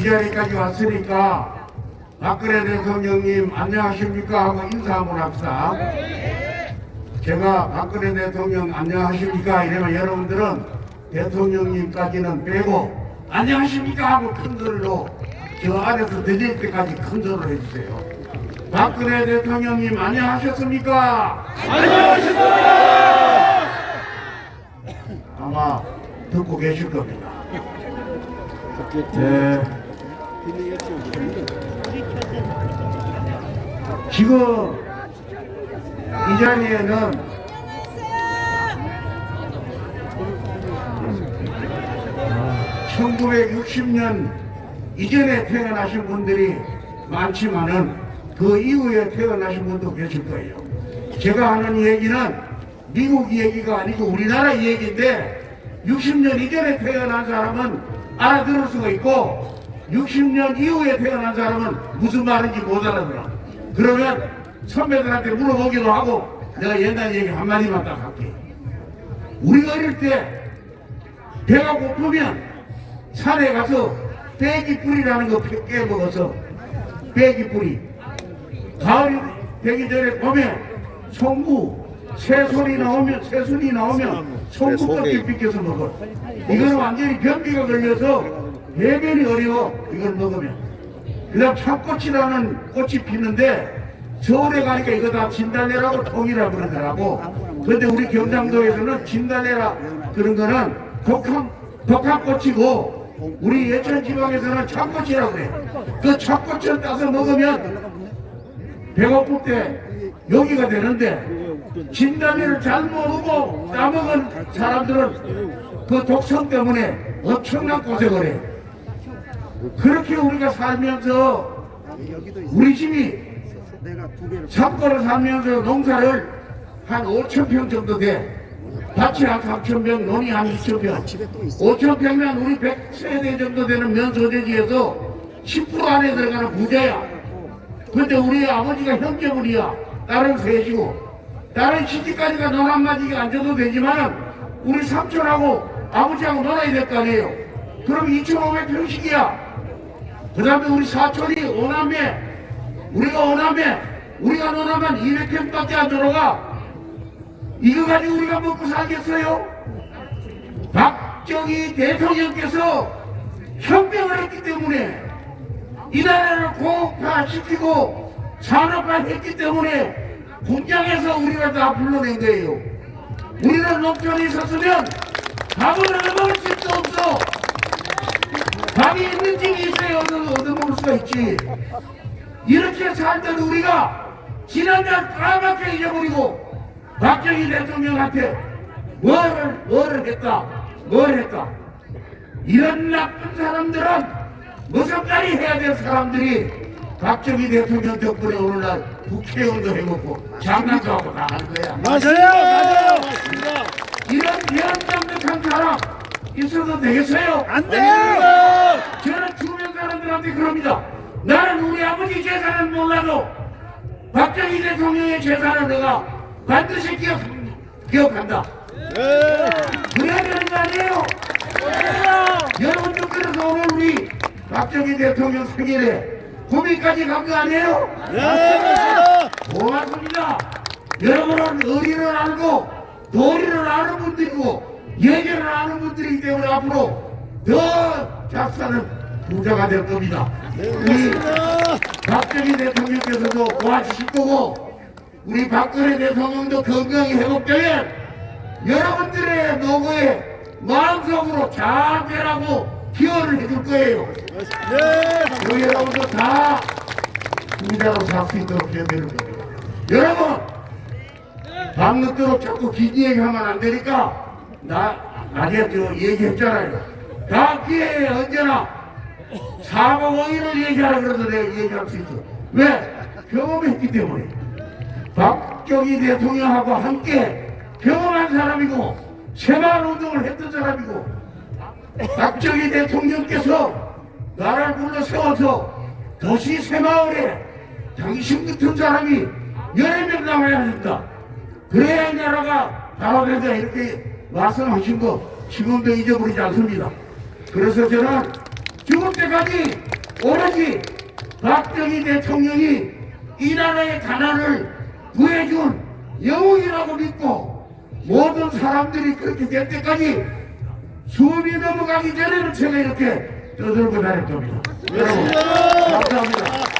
이 자리까지 왔으니까 박근혜 대통령님 안녕하십니까 하고 인사 한번 합시다. 제가 박근혜 대통령 안녕하십니까 이러면 여러분들은 대통령님까지는 빼고 안녕하십니까 하고 큰 소리로 저 안에서 들릴 때까지 큰 소리로 해주세요. 박근혜 대통령님 안녕하셨습니까? 안녕하셨습니다. 아마 듣고 계실 겁니다. 네. 지금 이 자리에는 1960년 이전에 태어나신 분들이 많지만은 그 이후에 태어나신 분도 계실 거예요. 제가 하는 얘기는 미국 얘기가 아니고 우리나라 얘기인데 60년 이전에 태어난 사람은 알아들을 수가 있고 60년 이후에 태어난 사람은 무슨 말인지 못 알아들어. 그러면 선배들한테 물어보기도 하고 내가 옛날 얘기 한마디만 딱 할게. 우리가 어릴 때 배가 고프면 산에 가서 빼기 뿌리라는 거 깨 먹어서 빼기 뿌리. 가을이 되기 전에 보면 송구 새소리 나오면 새순이 나오면 송구 껍질 빗겨서 먹어. 이거는 완전히 변비가 걸려서 배변이 어려워 이걸 먹으면. 그다음 참꽃이라는 꽃이 피는데 서울에 가니까 이거 다 진달래라고 통이라 그러더라고. 근데 우리 경상도에서는 진달래라 그런 거는 독한 독한 꽃이고 우리 예천 지방에서는 참꽃이라고 그래. 그 참꽃을 따서 먹으면 배고플 때 여기가 되는데 진달래를 잘 모르고 따먹은 사람들은 그 독성 때문에 엄청난 고생을 해. 그렇게 우리가 살면서 우리 집이 참고로 살면서 농사를 한 5천 평 정도 돼. 밭이 한 3천 평, 논이 한 2천 평. 5천 평이면 우리 100세대 정도 되는 면소재지에서 10% 안에 들어가는 부자야. 근데 우리 아버지가 형제물이야. 딸은 셋이고. 딸은 시집까지가 논 한마디가 안 줘도 되지만 우리 삼촌하고 아버지하고 놀아야 될 거 아니에요. 그럼 2,500평씩이야. 그 다음에 우리 사촌이 오남매, 우리가 오남매, 우리가 논하면 200평밖에 안 들어가. 이거 가지고 우리가 먹고 살겠어요? 박정희 대통령께서 혁명을 했기 때문에 이 나라를 공업화시키고 산업화했기 때문에 공장에서 우리가 다 불러낸 거예요. 우리는 농촌에 있었으면 밥을 얻어 먹을 수도 없어. 밥이 있는 집이 있어야 얻어, 얻어먹을 수가 있지. 이렇게 살던 우리가 지난날 까맣게 잊어버리고 박정희 대통령한테 뭐를 뭐를 했다 뭘 했다 이런 나쁜 사람들은 무섭다리 해야 될 사람들이 박정희 대통령 덕분에 오늘날 국회의원도 해먹고 장난도 하고 나가는 거야 맞아요, 맞아요. 맞습니다. 이런 비현장득한 사람 있어도 되겠어요? 안 돼요. 저는 주변 사람들한테 그럽니다. 나는 우리 아버지 재산은 몰라도 박정희 대통령의 재산을 내가 반드시 기억, 기억한다. 네. 그래야 되는 거 아니에요? 여러분들 그래서 오늘 우리 박정희 대통령 생일에 구미까지 간 거 아니에요? 네. 고맙습니다. 여러분은 의리를 알고 도리를 아는 분들이고 예절을 아는 분들이기 때문에 앞으로 더 작사는 부자가 될 겁니다. 우리 맞습니다. 박정희 대통령께서도 도와주실 거고 우리 박근혜 대통령도 건강히 회복되면 여러분들의 노고에 마음속으로 잘 되라고 기원을 해줄 거예요. 네, 우리 여러분도 다 부자로 살 수 있도록 해드릴 겁니다. 여러분 밤늦도록 자꾸 기지 얘기하면 안 되니까 나 아니야 저 얘기했잖아요. 다 기회에 언제나 사고의를 얘기하라 그래서 내가 얘기할 수 있어. 왜? 경험했기 때문에. 박정희 대통령하고 함께 경험한 사람이고 새마을 운동을 했던 사람이고 박정희 대통령께서 나라를 불러 세워서 도시 새마을에 당신 같은 사람이 여러 명 남아야 한다. 그래야 이 나라가 바로 된다 이렇게 말씀하신 거 지금도 잊어버리지 않습니다. 그래서 저는 죽을 때까지 오로지 박정희 대통령이 이 나라의 가난을 구해준 영웅이라고 믿고 모든 사람들이 그렇게 될 때까지 수업이 넘어가기 전에는 제가 이렇게 떠들고 다닐 겁니다. 여러분, 감사합니다.